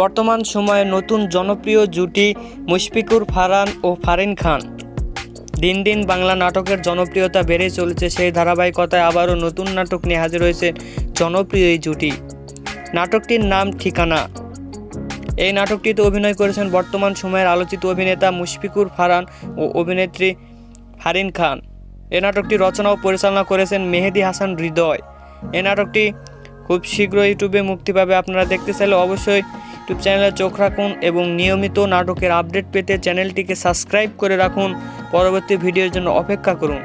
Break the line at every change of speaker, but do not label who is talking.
বর্তমান সময়ে নতুন জনপ্রিয় জুটি মুশফিকুর ফারান ও ফারিন খান। দিন দিন বাংলা নাটকের জনপ্রিয়তা বেড়ে চলেছে সেই ধারাবাহিকতায় আবারও নতুন নাটক নিয়ে হাজির হয়েছে জনপ্রিয় এই জুটি। নাটকটির নাম ঠিকানা। এই নাটকটিতে অভিনয় করেছেন বর্তমান সময়ের আলোচিত অভিনেতা মুশফিকুর ফারহান ও অভিনেত্রী ফারিন খান। এ নাটকটি রচনা ও পরিচালনা করেছেন মেহেদি হাসান হৃদয়। এই নাটকটি খুব শীঘ্র ইউটিউবে মুক্তি পাবে। আপনারা দেখতে চাইলে অবশ্যই ইউটিউব চ্যানেলে চোখ রাখুন এবং নিয়মিত নাটকের আপডেট পেতে চ্যানেলটিকে সাবস্ক্রাইব করে রাখুন। পরবর্তী ভিডিওর জন্য অপেক্ষা করুন।